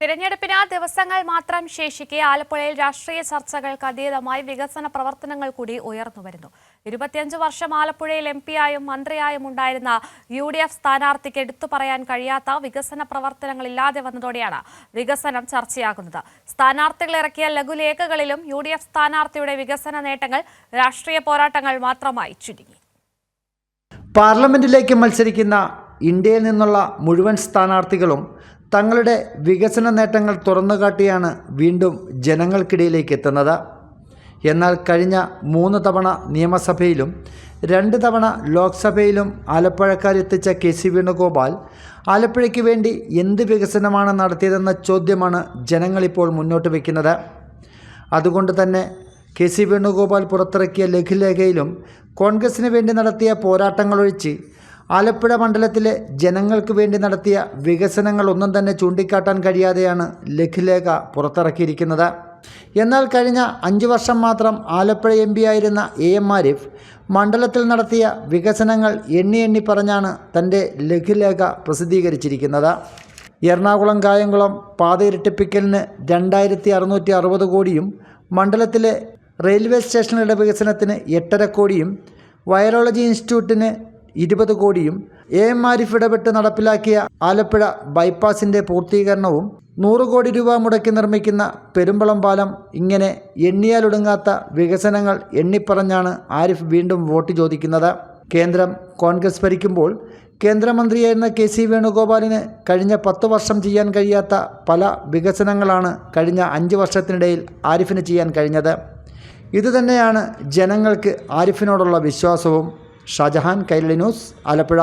തിരഞ്ഞെടുപ്പിന് ദിവസങ്ങൾ മാത്രം ശേഷിക്കെ ആലപ്പുഴയിൽ രാഷ്ട്രീയ ചർച്ചകൾക്ക് അതീതമായി വികസന പ്രവർത്തനങ്ങൾ കൂടി ഉയർന്നു വരുന്നു. ഇരുപത്തിയഞ്ച് വർഷം ആലപ്പുഴയിൽ എം പിയായും മന്ത്രിയായും ഉണ്ടായിരുന്ന യു ഡി എഫ് സ്ഥാനാർത്ഥിക്ക് എടുത്തു പറയാൻ കഴിയാത്ത വികസന പ്രവർത്തനങ്ങൾ ഇല്ലാതെ വന്നതോടെയാണ് വികസനം ചർച്ചയാകുന്നത്. സ്ഥാനാർത്ഥികൾ ഇറക്കിയ ലഘുലേഖകളിലും യു ഡി എഫ് സ്ഥാനാർത്ഥിയുടെ വികസന നേട്ടങ്ങൾ രാഷ്ട്രീയ പോരാട്ടങ്ങൾ മാത്രമായി ചുരുങ്ങി. പാർലമെന്റിലേക്ക് മത്സരിക്കുന്ന ഇന്ത്യയിൽ നിന്നുള്ള മുഴുവൻ സ്ഥാനാർത്ഥികളും തങ്ങളുടെ വികസന നേട്ടങ്ങൾ തുറന്നുകാട്ടിയാണ് വീണ്ടും ജനങ്ങൾക്കിടയിലേക്ക് എത്തുന്നത്. എന്നാൽ കഴിഞ്ഞ മൂന്ന് തവണ നിയമസഭയിലും രണ്ട് തവണ ലോക്സഭയിലും ആലപ്പുഴക്കാരെത്തിച്ച കെ സി വേണുഗോപാൽ ആലപ്പുഴയ്ക്ക് വേണ്ടി എന്ത് വികസനമാണ് നടത്തിയതെന്ന ചോദ്യമാണ് ജനങ്ങളിപ്പോൾ മുന്നോട്ട് വയ്ക്കുന്നത്. അതുകൊണ്ട് തന്നെ കെ സി വേണുഗോപാൽ പുറത്തിറക്കിയ ലഘുലേഖയിലും കോൺഗ്രസിന് വേണ്ടി നടത്തിയ പോരാട്ടങ്ങളൊഴിച്ച് ആലപ്പുഴ മണ്ഡലത്തിലെ ജനങ്ങൾക്ക് വേണ്ടി നടത്തിയ വികസനങ്ങൾ ഒന്നും തന്നെ ചൂണ്ടിക്കാട്ടാൻ കഴിയാതെയാണ് ലഘുലേഖ പുറത്തിറക്കിയിരിക്കുന്നത്. എന്നാൽ കഴിഞ്ഞ അഞ്ച് വർഷം മാത്രം ആലപ്പുഴ എം പി ആയിരുന്ന എ എം ആരിഫ് മണ്ഡലത്തിൽ നടത്തിയ വികസനങ്ങൾ എണ്ണി എണ്ണി പറഞ്ഞാണ് തന്റെ ലഘുലേഖ പ്രസിദ്ധീകരിച്ചിരിക്കുന്നത്. എറണാകുളം കായംകുളം പാത ഇരട്ടിപ്പിക്കലിന് രണ്ടായിരത്തി അറുന്നൂറ്റി അറുപത് കോടിയും മണ്ഡലത്തിലെ റെയിൽവേ സ്റ്റേഷനുകളുടെ വികസനത്തിന് എട്ടര കോടിയും വൈറോളജി ഇൻസ്റ്റിറ്റ്യൂട്ടിന് ഇരുപത് കോടിയും എ എം ആരിഫ് ഇടപെട്ട് നടപ്പിലാക്കിയ ആലപ്പുഴ ബൈപ്പാസിന്റെ പൂർത്തീകരണവും നൂറ് കോടി രൂപ മുടക്കി നിർമ്മിക്കുന്ന പെരുമ്പളം പാലം ഇങ്ങനെ എണ്ണിയാലൊടുങ്ങാത്ത വികസനങ്ങൾ എണ്ണിപ്പറഞ്ഞാണ് ആരിഫ് വീണ്ടും വോട്ട് ചോദിക്കുന്നത്. കേന്ദ്രം കോൺഗ്രസ് ഭരിക്കുമ്പോൾ കേന്ദ്രമന്ത്രിയായിരുന്ന കെ സി വേണുഗോപാലിന് കഴിഞ്ഞ പത്ത് വർഷം ചെയ്യാൻ കഴിയാത്ത പല വികസനങ്ങളാണ് കഴിഞ്ഞ അഞ്ച് വർഷത്തിനിടയിൽ ആരിഫിന് ചെയ്യാൻ കഴിഞ്ഞത്. ഇതുതന്നെയാണ് ജനങ്ങൾക്ക് ആരിഫിനോടുള്ള വിശ്വാസവും. ഷാജഹാൻ കൈരളി ന്യൂസ് ആലപ്പുഴ